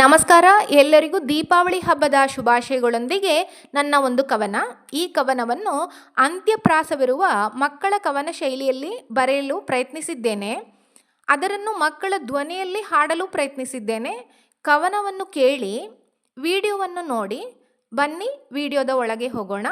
ನಮಸ್ಕಾರ, ಎಲ್ಲರಿಗೂ ದೀಪಾವಳಿ ಹಬ್ಬದ ಶುಭಾಶಯಗಳೊಂದಿಗೆ ನನ್ನ ಒಂದು ಕವನ. ಈ ಕವನವನ್ನು ಅಂತ್ಯಪ್ರಾಸವಿರುವ ಮಕ್ಕಳ ಕವನ ಶೈಲಿಯಲ್ಲಿ ಬರೆಯಲು ಪ್ರಯತ್ನಿಸಿದ್ದೇನೆ. ಅದರನ್ನು ಮಕ್ಕಳ ಧ್ವನಿಯಲ್ಲಿ ಹಾಡಲು ಪ್ರಯತ್ನಿಸಿದ್ದೇನೆ. ಕವನವನ್ನು ಕೇಳಿ, ವಿಡಿಯೋವನ್ನು ನೋಡಿ, ಬನ್ನಿ, ವಿಡಿಯೋದ ಒಳಗೆ ಹೋಗೋಣ.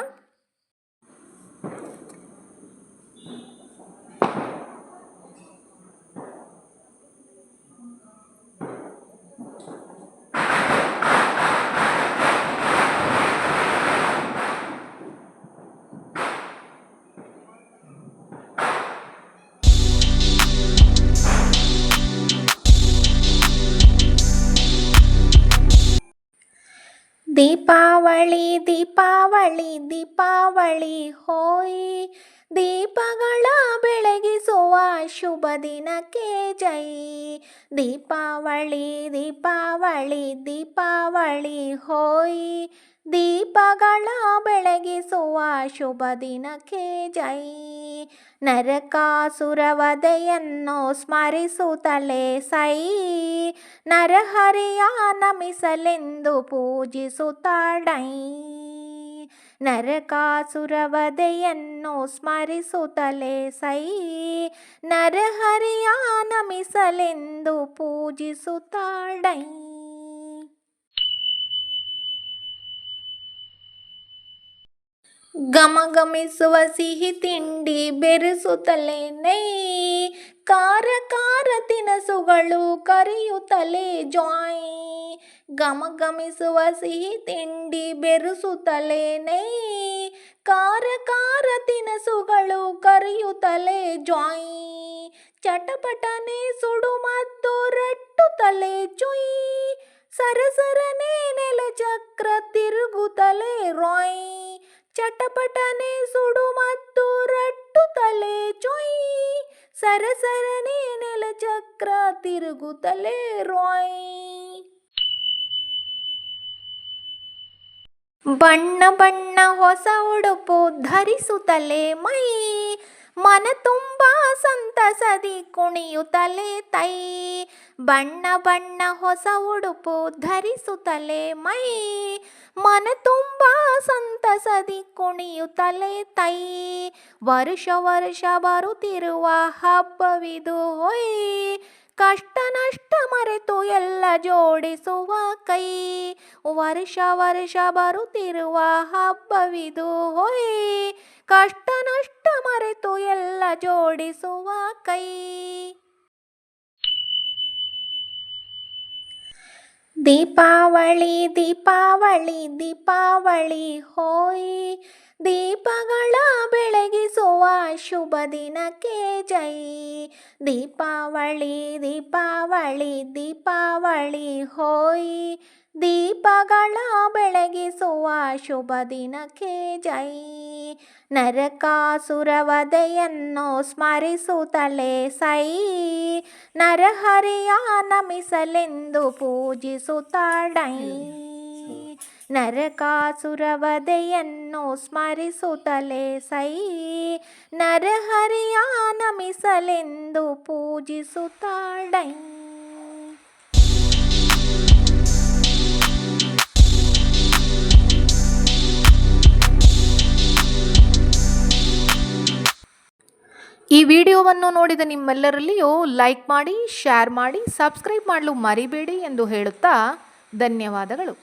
ದೀಪಾವಳಿ ದೀಪಾವಳಿ ದೀಪಾವಳಿ ಹೋಯ್. ದೀಪಗಳ ಬೆಳಗಿಸುವ ಶುಭ ದಿನಕ್ಕೆ ಜೈ. ದೀಪಾವಳಿ ದೀಪಾವಳಿ ದೀಪಾವಳಿ ಹೋಯ್. ದೀಪಗಳ ಶುಭ ದಿನಕ್ಕೆ ಜೈ. ನರಕಾಸುರವದೆಯನ್ನು ಸ್ಮರಿಸುತ್ತಲೇ ಸೈ. ನರಹರಿಯ ನಮಿಸಲೆಂದು ಪೂಜಿಸುತ್ತಾಡೈ ನರಕಾಸುರವದೆಯನ್ನು ಸ್ಮರಿಸುತ್ತಲೇ ಸೈ. ನರಹರಿಯ ನಮಿಸಲೆಂದು ಪೂಜಿಸುತ್ತಾಡೈ ಗಮಗಮಿಸುವ ಸಿಹಿ ತಿಂಡಿ ಬೆರೆಸುತ್ತಲೇ ನೈ ಕಾರ ಕಾರ ತಿನಸುಗಳು ಕರೆಯುತ್ತಲೇ ಜಾಯ್ ಗಮಗಮಿಸುವ ಸಿಹಿ ತಿಂಡಿ ಬೆರೆಸುತ್ತಲೇ ಕಾರ ಕಾರ ತಿನಸುಗಳು ಕರೆಯುತ್ತಲೇ ಜಾಯ್ ಚಟಪಟನೆ ಸುಡು ಮತ್ತು ರಟ್ಟುತ್ತಲೇ ಚುಯ್ ಸರಸರನೆ ನೆಲ ಚಕ್ರ ತಿರುಗುತ್ತಲೇ ರಾಯ್. ಚಟಪಟನೆ ಸುಡು ಮತ್ತು ರಟ್ಟು ತಲೆ ಚೊಯ್. ಸರಸರನೆ ನೆಲ ಚಕ್ರ ತಿರುಗುತ್ತಲೇ ರಾಯ್. ಬಣ್ಣ ಬಣ್ಣ ಹೊಸ ಉಡುಪು ಧರಿಸುತ್ತಲೇ ಮೈ. ಮನ ತುಂಬಾ ಸಂತಸದಿ ಕುಣಿಯುತ್ತಲೇ ತೈ. ಬಣ್ಣ ಬಣ್ಣ ಹೊಸ ಉಡುಪು ಧರಿಸುತ್ತಲೇ ಮೈ. ಮನ ತುಂಬ ಸಂತಸದಿ ಕುಣಿಯುತ್ತಲೇ ತೈ. ವರ್ಷ ವರ್ಷ ಬರುತ್ತಿರುವ ಹಬ್ಬವಿದು ಹೊಯ್. ಕಷ್ಟ ನಷ್ಟ ಮರೆತು ಎಲ್ಲ ಜೋಡಿಸುವ ಕೈ. ವರ್ಷ ವರ್ಷ ಬರುತ್ತಿರುವ ಹಬ್ಬವಿದು ಹೊಯ್. ಕಷ್ಟ ನಷ್ಟ ಮರೆತು ಎಲ್ಲ ಜೋಡಿಸುವ ಕೈ. ದೀಪಾವಳಿ ದೀಪಾವಳಿ ದೀಪಾವಳಿ ಹೋಯ್. ದೀಪಗಳ ಬೆಳಗಿಸುವ ಶುಭ ದಿನಕ್ಕೆ ಜೈ. ದೀಪಾವಳಿ ದೀಪಾವಳಿ ದೀಪಾವಳಿ ಹೋಯ್. ದೀಪಗಳ ಬೆಳಗಿಸುವ ಶುಭ ದಿನಕ್ಕೆ ಜೈ. ನರಕಾಸುರವದೆಯನ್ನು ಸ್ಮರಿಸುತ್ತಲೇ ಸೈ. ನರಹರಿಯ ನಮಿಸಲೆಂದು ಪೂಜಿಸುತ್ತಾಡೈ ನರಕಾಸುರವದೆಯನ್ನು ಸ್ಮರಿಸುತ್ತಲೇ ಸೈ. ನರಹರಿಯ ನಮಿಸಲೆಂದು ಪೂಜಿಸುತ್ತಾಡೈ ಈ ವಿಡಿಯೋವನ್ನು ನೋಡಿದ ನಿಮ್ಮೆಲ್ಲರಲ್ಲಿಯೂ ಲೈಕ್ ಮಾಡಿ ಶೇರ್ ಮಾಡಿ ಸಬ್ಸ್ಕ್ರೈಬ್ ಮಾಡಲು ಮರಿಬೇಡಿ ಎಂದು ಹೇಳುತ್ತಾ ಧನ್ಯವಾದಗಳು.